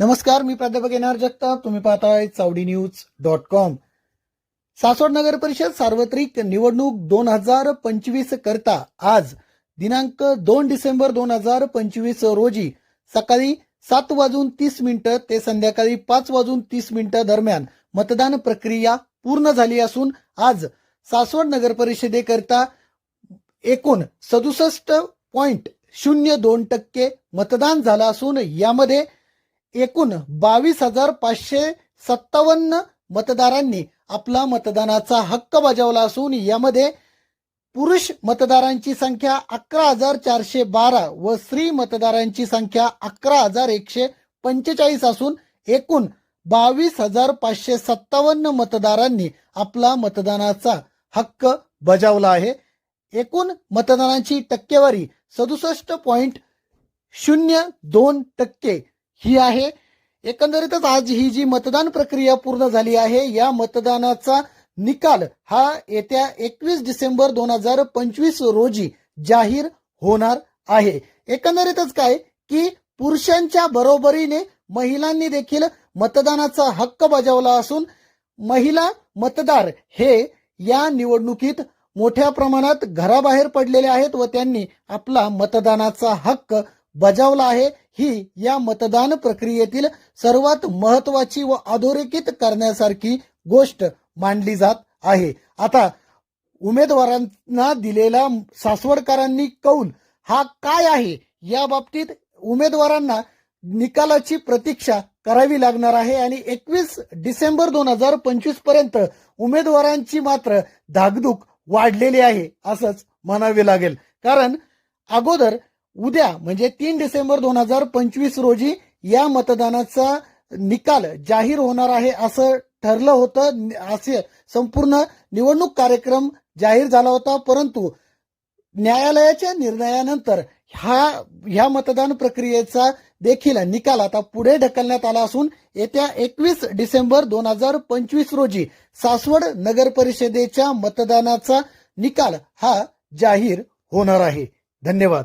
नमस्कार मी प्राध्यापक येणार जगताप. तुम्ही पाहताय Chawadi news dot com. Saswad Nagar Parishad सार्वत्रिक निवडणूक दोन हजार पंचवीस करता आज दिनांक दोन डिसेंबर दोन हजार पंचवीस रोजी सकाळी सात वाजून तीस मिनिटं ते संध्याकाळी पाच वाजून तीस मिनिटं दरम्यान मतदान प्रक्रिया पूर्ण झाली असून आज सासवड नगर परिषदेकरता एकूण सदुसष्ट पॉइंट शून्य दोन टक्के मतदान झालं असून यामध्ये एकूण बावीस हजार पाचशे सत्तावन्न मतदारांनी आपला मतदानाचा हक्क बजावला असून यामध्ये पुरुष मतदारांची संख्या अकरा हजार चारशे बारा व स्त्री मतदारांची संख्या अकरा हजार एकशे पंचेचाळीस असून एकूण बावीस हजार पाचशे सत्तावन्न मतदारांनी आपला मतदानाचा हक्क बजावला आहे. एकूण मतदानाची टक्केवारी सदुसष्ट पॉइंट शून्य दोन टक्के ही आहे. एकंदरीतच आज ही जी मतदान प्रक्रिया पूर्ण झाली आहे या मतदानाचा निकाल हा येत्या एकवीस डिसेंबर दोन हजार पंचवीस रोजी जाहीर होणार आहे. एकंदरीतच काय? की पुरुषांच्या बरोबरीने महिलांनी देखील मतदानाचा हक्क बजावला असून महिला मतदार हे या निवडणुकीत मोठ्या प्रमाणात घराबाहेर पडलेले आहेत व त्यांनी आपला मतदानाचा हक्क बजावला आहे. ही या मतदान प्रक्रियेतील सर्वात महत्वाची व अधोरेखित करण्यासारखी गोष्ट मांडली जात आहे. आता उमेदवारांना दिलेला सासवडकरांनी कौल हा काय आहे? या बाबतीत उमेदवारांना निकालाची प्रतीक्षा करावी लागणार आहे आणि एकवीस डिसेंबर दोन हजार पंचवीसपर्यंत उमेदवारांची मात्र धाकधूक वाढलेली आहे असंच म्हणावे लागेल. कारण अगोदर उद्या म्हणजे तीन डिसेंबर दोन हजार पंचवीस रोजी या मतदानाचा निकाल जाहीर होणार आहे असं ठरलं होतं. असे संपूर्ण निवडणूक कार्यक्रम जाहीर झाला होता परंतु न्यायालयाच्या निर्णयानंतर हा ह्या मतदान प्रक्रियेचा देखील निकाल आता पुढे ढकलण्यात आला असून येत्या एकवीस डिसेंबर दोन हजार पंचवीस रोजी सासवड नगर परिषदेच्या मतदानाचा निकाल हा जाहीर होणार आहे. धन्यवाद.